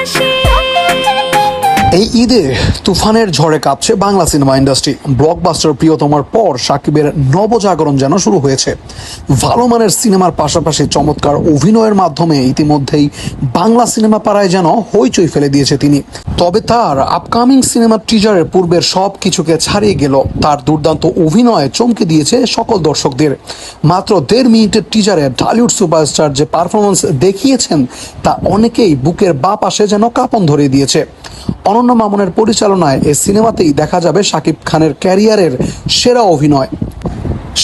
হাসি এই ঈদে তুফানের ঝড়ে কাঁপছে বাংলা সিনেমা ইন্ডাস্ট্রি। ব্লকবাস্টার প্রিয়তমার পর সাকিবের নবজাগরণ যেন শুরু হয়েছে। ভালো মানের সিনেমার পাশাপাশি চমৎকার অভিনয়ের মাধ্যমে ইতিমধ্যেই বাংলা সিনেমা পাড়ায় যেন হইচই ফেলে দিয়েছে তিনি। তবে তার আপকামিং সিনেমার টিজারের পূর্বের সব কিছুকে ছাড়িয়ে গেল। তার দুর্দান্ত অভিনয় চমকে দিয়েছে সকল দর্শকদের। মাত্র দেড় মিনিটের টিজারে ঢালিউড সুপারস্টার যে পারফরমেন্স দেখিয়েছেন, তা অনেকেই বুকের বা পাশে যেন কাঁপন ধরে দিয়েছে। অনন্য মামুনের পরিচালনায় এই সিনেমাতেই দেখা যাবে শাকিব খানের ক্যারিয়ারের সেরা অভিনয়।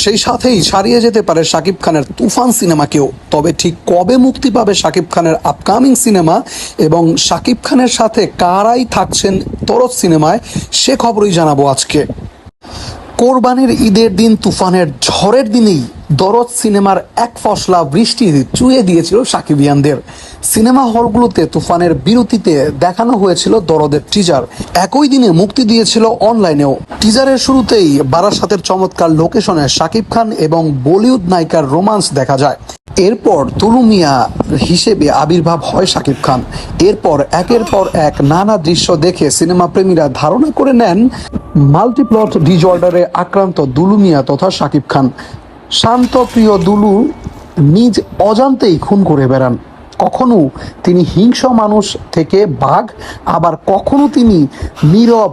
সেই সাথেই ছাড়িয়ে যেতে পারে শাকিব খানের তুফান সিনেমাকেও। তবে ঠিক কবে মুক্তি পাবে শাকিব খানের আপকামিং সিনেমা এবং শাকিব খানের সাথে কারাই থাকছেন তরত সিনেমায়, সে খবরই জানাব আজকে। কোরবানির ঈদের দিন তুফানের ঝড়ের দিনেই দরদ সিনেমার এক ফসলা বৃষ্টি চুয়ে দিয়েছিল সাকিবিয়ানদের। সিনেমা হলগুলোতে তুফানের বিরতিতে দেখানো হয়েছিল দরদের টিজার একই দিনে মুক্তি দিয়েছিল অনলাইনেও। টিজারের শুরুতেই বারাসাতের চমৎকার লোকেশনে শাকিব খান এবং বলিউড নায়িকার রোমান্স দেখা যায়। এরপর তুলু মিয়া হিসেবে আবির্ভাব হয় শাকিব খান। এরপর একের পর এক নানা দৃশ্য দেখে সিনেমা প্রেমীরা ধারণা করে নেন, মাল্টিপ্লট ডিজঅর্ডারে আক্রান্ত দুলু মিয়া তথা শাকিব খান। শান্ত প্রিয় দুলু নিজ অজান্তেই খুন করে বেড়ান। কখনো তিনি হিংস্র মানুষ থেকে বাঘ, আবার কখনো তিনি নীরব,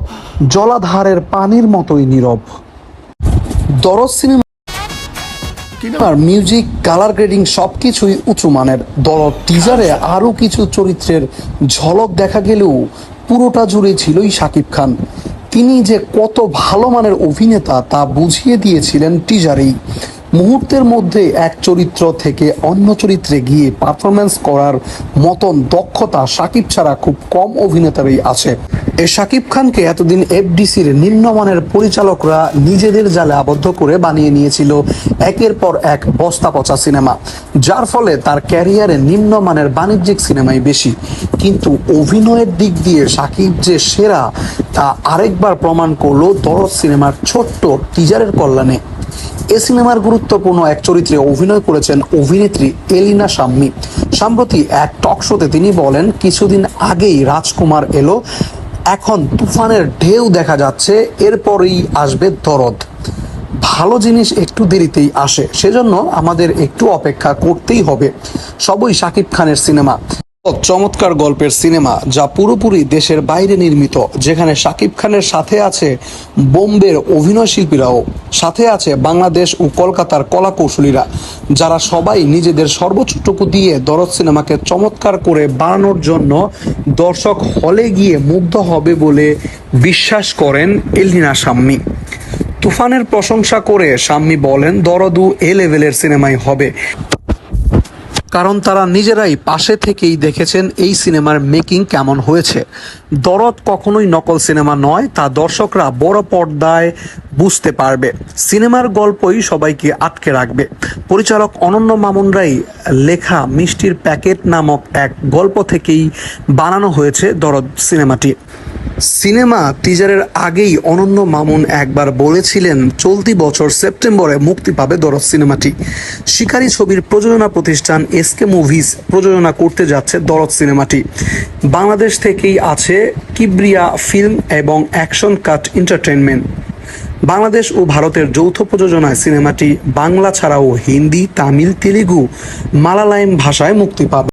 জলাধারের পানির মতোই নীরব। দরজ সিনেমা মিউজিক, কালার গ্রেডিং সবকিছুই উঁচু মানের। দল টিজারে আরও কিছু চরিত্রের ঝলক দেখা গেলেও পুরোটা জুড়ে ছিলই শাকিব খান। তিনি যে কত ভালো মানের অভিনেতা তা বুঝিয়ে দিয়েছিলেন টিজারেই। মুহূর্তের মধ্যে এক চরিত্র থেকে অন্য চরিত্রে গিয়ে পারফরমেন্স করার মতন দক্ষতা সাকিব ছাড়া খুব কম অভিনেতারই আছে। এ শাকিব খানকে এতদিন এফডিসির নিম্নমানের পরিচালকরা নিজেদের জালে আবদ্ধ করে বানিয়ে নিয়েছিল একের পর এক বস্তা পচা সিনেমা। যার ফলে তার ক্যারিয়ারে নিম্নমানের বাণিজ্যিক সিনেমাই বেশি। কিন্তু অভিনয়ের দিক দিয়ে সাকিব যে সেরা, তা আরেকবার প্রমাণ করল দরদ সিনেমার ছোট্ট টিজারের কল্যাণে। এ সিনেমার গুরুত্বপূর্ণ এক চরিত্রে অভিনয় করেছেন অভিনেত্রী এলিনা সাম্মি। সম্প্রতি এক টক শোতে তিনি বলেন, কিছুদিন আগেই রাজকুমার এলো এখন তুফানের ঢেউ দেখা যাচ্ছে, এরপরেই আসবে দরদ। ভালো জিনিস একটু দেরিতেই আসে, সেজন্য আমাদের একটু অপেক্ষা করতেই হবে। সবই শাকিব খানের সিনেমা। চমৎকার গল্পের সিনেমা যা পুরোপুরি দেশের বাইরে নির্মিত, যেখানে শাকিব খানের সাথে আছে বোম্বের অভিনয় শিল্পীরাও। সাথে আছে বাংলাদেশ ও কলকাতার কলা কৌশলীরা, যারা সবাই নিজেদের সর্বোচ্চটুকু দিয়ে দরদ সিনেমাকে চমৎকার করে বানানোর জন্য দর্শক হলে গিয়ে মুগ্ধ হবে বলে বিশ্বাস করেন এলিনা সাম্মি তুফানের প্রশংসা করে সাম্মি বলেন, দরদু এ লেভেলের সিনেমাই হবে। কারণ তারা নিজেরাই পাশে থেকেই দেখেছেন এই সিনেমার মেকিং কেমন হয়েছে। দরদ কখনোই নকল সিনেমা নয়, তা দর্শকরা বড় পর্দায় বুঝতে পারবে। সিনেমার গল্পই সবাইকে আটকে রাখবে। পরিচালক অনন্য মামুনরাই লেখা মিষ্টির প্যাকেট নামক এক গল্প থেকেই বানানো হয়েছে দরদ সিনেমাটি। সিনেমা টিজারের আগেই অনন্য মামুন একবার বলেছিলেন, চলতি বছর সেপ্টেম্বরে মুক্তি পাবে দরদ সিনেমাটি। শিকারী ছবির প্রযোজনা প্রতিষ্ঠান এসকে মুভিজ প্রযোজনা করতে যাচ্ছে দরদ সিনেমাটি। বাংলাদেশ থেকেই আছে কিবরিয়া ফিল্ম এবং অ্যাকশন কাট এন্টারটেনমেন্ট বাংলাদেশ ও ভারতের যৌথ প্রযোজনায় সিনেমাটি বাংলা ছাড়াও হিন্দি, তামিল, তেলেগু মালালায়াম ভাষায় মুক্তি পাবে।